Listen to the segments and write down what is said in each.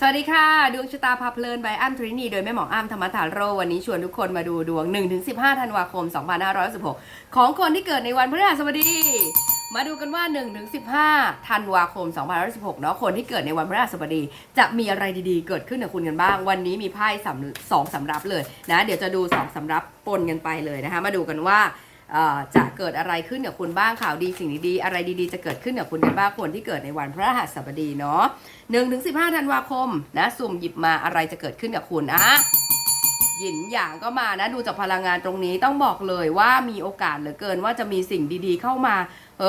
สวัสดีค่ะ ดวงชะตาพาเพลินใบอ้ำทรินีโดยแม่หมออ้ำธรรมธาโร วันนี้ชวนทุกคนมาดูดวง 1-15 ธันวาคม 2516 ของคนที่เกิดในวันพฤหัสบดี มาดูกันว่า 1-15 ธันวาคม 2516 เนาะคนที่เกิดในวันพฤหัสบดี จะมีอะไรดีๆ เกิดขึ้นกับคุณกันบ้าง วันนี้มีไพ่สองสำรับเลยนะ เดี๋ยวจะดูสองสำรับปนกันไปเลยนะคะ มาดูกันว่า จะเกิดอะไรขึ้นกับคุณบ้างข่าวดีสิ่งดีๆอะไรดีๆ จะเกิดขึ้นกับคุณกันบ้างคนที่เกิดในวันพระหัสบดีเนาะหนึ่งถึงสิบห้าธันวาคมนะสุ่มหยิบมาอะไรจะเกิดขึ้นกับคุณอะหยินหยางก็มานะดูจากพลังงานตรงนี้ต้องบอกเลยว่ามีโอกาสเหลือเกินว่าจะมีสิ่งดีๆเข้ามา เอ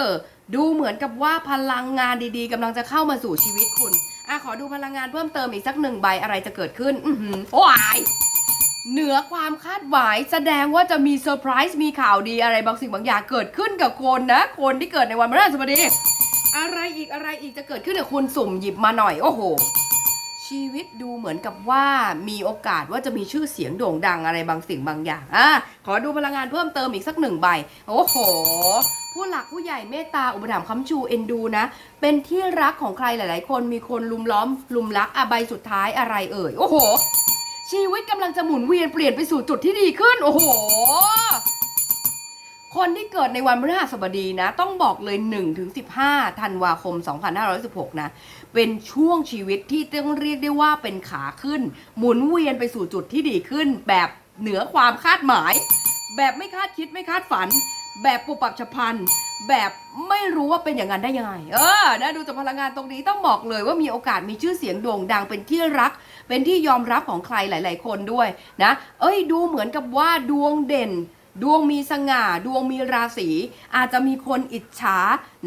อ ดูเหมือนกับว่าพลังงานดีๆกำลังจะเข้ามาสู่ชีวิตคุณอะขอดูพลังงานเพิ่มเติมอีกสักหนึ่งใบอะไรจะเกิดขึ้น อือหือโอ้ย เหนือความคาดหมายแสดงว่าจะมีเซอร์ไพรส์มีข่าวดีอะไรบางสิ่งบางอย่างเกิดขึ้นกับคนนะ คนที่เกิดในวันพฤหัสบดีอะไรอีกอะไรอีกจะเกิดขึ้นกับคุณสุ่มหยิบมาหน่อยโอ้โห ชีวิตดูเหมือนกับว่ามีโอกาสว่าจะมีชื่อเสียงโด่งดังอะไรบางสิ่งบางอย่างอะขอดูพลังงานเพิ่มเติมอีกสักหนึ่งใบ โอ้โห ผู้หลักผู้ใหญ่เมตตาอุปถัมภ์ค้ำชูเอ็นดูนะ เป็นที่รักของใครหลาย ๆ คนมีคนลุมล้อมลุมรักอะใบสุดท้ายอะไรเอ่ยโอ้โห ชีวิตกำลังจะหมุนเวียนเปลี่ยนไปสู่จุดที่ดีขึ้น โอ้โห คนที่เกิดในวันพฤหัสบดีนะ ต้องบอกเลย1ถึง15ธันวาคม 2516 นะ เป็นช่วงชีวิตที่ต้องเรียกได้ว่าเป็นขาขึ้น หมุนเวียนไปสู่จุดที่ดีขึ้น แบบเหนือความคาดหมาย แบบไม่คาดคิดไม่คาดฝัน แบบปุบปับฉับพลัน แบบไม่รู้ว่าเป็นอย่างนั้นได้ยังไง เออนะดูจากพลังงานตรงนี้ต้องบอกเลยว่ามีโอกาสมีชื่อเสียงโด่งดังเป็นที่รัก เป็นที่ยอมรับของใครหลาย ๆ คนด้วยนะ เอ้ยดูเหมือนกับว่าดวงเด่นดวงมีสง่า ดวงมีราศี อาจจะมีคนอิจฉา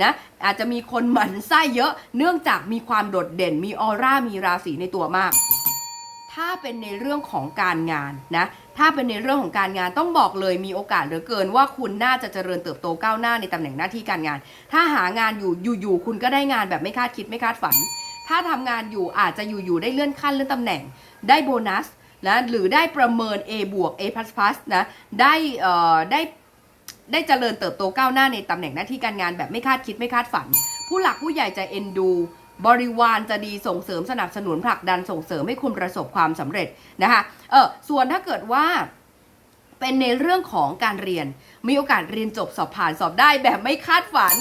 นะอาจจะมีคนหมั่นไส้เยอะ เนื่องจากมีความโดดเด่น มีออร่ามีราศีในตัวมาก ถ้าเป็นในเรื่องของการงานนะ ถ้าเป็นในเรื่องของการงานต้องบอกเลยมีโอกาสเหลือเกินว่าคุณน่าจะเจริญเติบโตก้าวหน้าในตำแหน่งหน้าที่การงาน ถ้าหางานอยู่อยู่ๆคุณก็ได้งานแบบไม่คาดคิดไม่คาดฝัน ถ้าทำงานอยู่อาจจะอยู่ๆได้เลื่อนขั้นเลื่อนตำแหน่ง ได้โบนัสนะหรือได้ประเมิน A บวก A++ นะได้เอ่อได้ได้เจริญเติบโตก้าวหน้าในตำแหน่งหน้าที่การงานแบบไม่คาดคิดไม่คาดฝัน ผู้หลักผู้ใหญ่จะเอ็นดู บริวารจะดีส่งเสริมสนับสนุนผลักดันส่งเสริมให้คุณประสบความสำเร็จนะคะเออส่วนถ้าเกิดว่าเป็นในเรื่องของการเรียน มีโอกาสเรียนจบสอบผ่านสอบได้แบบไม่คาดฝัน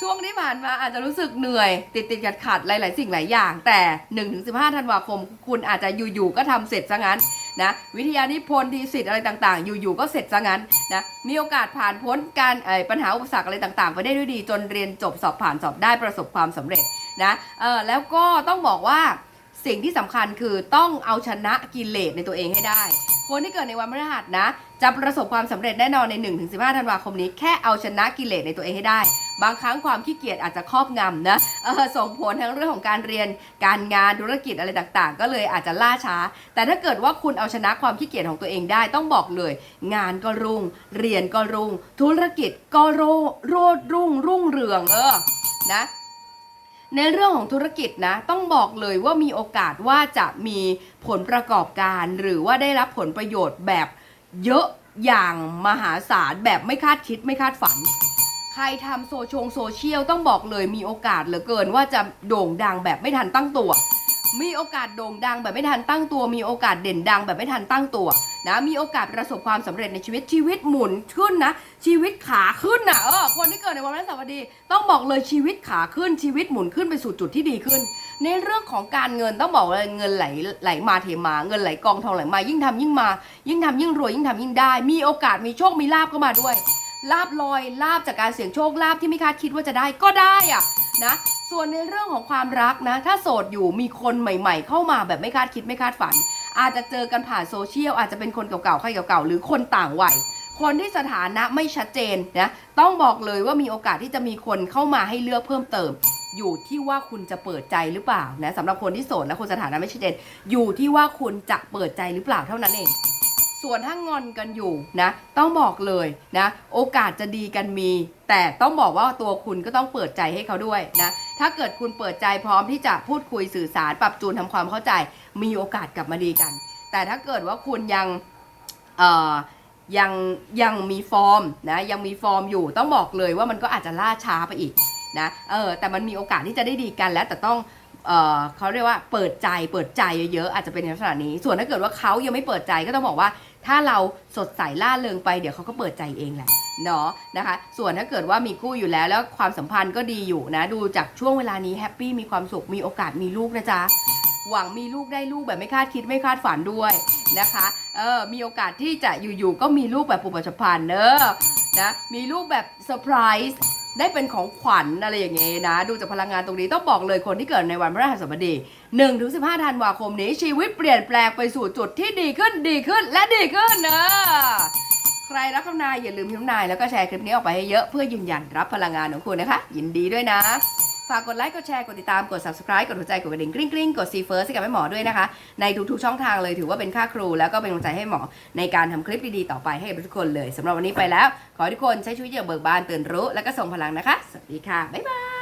ช่วงที่ผ่านมาอาจจะรู้สึกเหนื่อย ติดติดขัดขัดหลาย ๆ สิ่งหลายอย่าง แต่ 1-15ธันวาคม คุณอาจจะอยู่ ๆ ก็ทำเสร็จซะงั้นนะวิทยานิพนธ์ทีสิทธิ์อะไรต่างๆ อยู่ๆก็เสร็จซะงั้นนะมีโอกาสผ่านพ้นการเอ่อปัญหาอุปสรรคอะไรต่างๆ ไปได้ด้วยดีจนเรียนจบสอบผ่านสอบได้ประสบความสำเร็จ นะเออแล้วก็ต้องบอกว่าสิ่งที่สำคัญคือต้องเอาชนะกิเลสในตัวเองให้ได้ คนที่เกิดในวันพฤหัสนะ จะประสบความสำเร็จแน่นอนใน 1-15ธันวาคมนี้ แค่เอาชนะกิเลสในตัวเองให้ได้ บางครั้งความขี้เกียจอาจจะครอบงำนะออส่งผลทั้งเรื่องของการเรียนการงานธุรกิจอะไรต่างๆ ก็เลยอาจจะล่าช้า แต่ถ้าเกิดว่าคุณเอาชนะความขี้เกียจของตัวเองได้ ต้องบอกเลย งานก็รุ่ง เรียนก็รุ่ง ธุรกิจก็โรโรดรุ่งรุ่งเรืองเออนะ ในเรื่องของธุรกิจนะต้องบอกเลยว่ามีโอกาสว่าจะมีผลประกอบการ หรือว่าได้รับผลประโยชน์แบบเยอะอย่างมหาศาลแบบไม่คาดคิดไม่คาดฝัน ใครทำโซชงโซเชียลต้องบอกเลยมีโอกาสเหลือเกินว่าจะโด่งดังแบบไม่ทันตั้งตัว มีโอกาสโด่งดังแบบไม่ทันตั้งตัว มีโอกาสเด่นดังแบบไม่ทันตั้งตัวนะมีโอกาสประสบความสำเร็จในชีวิตชีวิตหมุนขึ้นนะชีวิตขาขึ้นนะเออคนที่เกิดในวันพฤหัสบดี ต้องบอกเลยชีวิตขาขึ้นชีวิตหมุนขึ้นไปสู่จุดที่ดีขึ้น ในเรื่องของการเงินต้องบอกเลยเงินไหลไหลมาเทมา เงินไหลกองทองไหลมา ยิ่งทำยิ่งมา ยิ่งทำยิ่งรวยยิ่งทำยิ่งได้ มีโอกาสมีโชคมีลาบเข้ามาด้วยลาบลอยลาบจากการเสี่ยงโชคลาบที่ไม่คาดคิดว่าจะได้ก็ได้อะ นะส่วนในเรื่องของความรักนะ ถ้าโสดอยู่มีคนใหม่ ๆ เข้ามาแบบไม่คาดคิดไม่คาดฝัน อาจจะเจอกันผ่านโซเชียลอาจจะเป็นคนเก่าๆใครเก่าๆหรือคนต่างวัยคนที่สถานะไม่ชัดเจนนะต้องบอกเลยว่ามีโอกาสที่จะมีคนเข้ามาให้เลือกเพิ่มเติม อยู่ที่ว่าคุณจะเปิดใจหรือเปล่านะสำหรับคนที่โสดและคนสถานะไม่ชัดเจนอยู่ที่ว่าคุณจะเปิดใจหรือเปล่าเท่านั้นเอง ส่วนถ้างอนกันอยู่นะ ต้องบอกเลยนะ โอกาสจะดีกันมี แต่ต้องบอกว่าตัวคุณก็ต้องเปิดใจให้เขาด้วยนะ ถ้าเกิดคุณเปิดใจพร้อมที่จะพูดคุยสื่อสารปรับจูนทำความเข้าใจ มีโอกาสกลับมาดีกัน แต่ถ้าเกิดว่าคุณยังเอ่อยังยังมีฟอร์มนะยังมีฟอร์มอยู่ต้องบอกเลยว่ามันก็อาจจะล่าช้าไปอีกนะเออแต่มันมีโอกาสที่จะได้ดีกันแล้วแต่ต้อง เเขาเรียกว่าเปิดใจเปิดใจเยอะๆ อาจจะเป็นในลักษณะนี้ ส่วนถ้าเกิดว่าเขายังไม่เปิดใจก็ต้องบอกว่า ถ้าเราสดใสล่าเริงไปเดี๋ยวเขาก็เปิดใจเองแหละเนาะนะคะ ส่วนถ้าเกิดว่ามีคู่อยู่แล้วแล้วความสัมพันธ์ก็ดีอยู่นะ ดูจากช่วงเวลานี้แฮปปี้มีความสุขมีโอกาสมีลูกนะจ๊ะหวังมีลูกได้ลูกแบบไม่คาดคิดไม่คาดฝันด้วยนะคะเออมีโอกาสที่จะอยู่ๆก็มีลูกแบบปุบปัจจุบันเนอะนะมีลูกแบบเซอร์ไพรส์ ได้เป็นของขวัญอะไรอย่างเงี้ยนะ ดูจากพลังงานตรงนี้ต้องบอกเลยคนที่เกิดในวันพฤหัสบดี1ถึง15ธันวาคมนี้ชีวิตเปลี่ยนแปลงไปสู่จุดที่ดีขึ้นดีขึ้นและดีขึ้นนะใครรับคำนายอย่าลืมพิมพ์นายแล้วก็แชร์คลิปนี้ออกไปให้เยอะเพื่อยืนยันรับพลังงานของคุณนะคะ ยินดีด้วยนะ ฝากกดไลค์ กดแชร์ กดติดตาม กด subscribe กดหัวใจ กดกระดิ่งกริ๊งกริ๊งกดซีเฟิร์สให้กับแม่หมอด้วยนะคะ ในทุกๆช่องทางเลยถือว่าเป็นค่าครู แล้วก็เป็นกำลังใจให้หมอในการทำคลิปดีๆต่อไปให้กับทุกคนเลยสำหรับวันนี้ไปแล้ว ขอให้ทุกคนใช้ชีวิตอย่างเบิกบานตื่นรู้ แล้วก็ส่งพลังนะคะ สวัสดีค่ะ บ๊ายบาย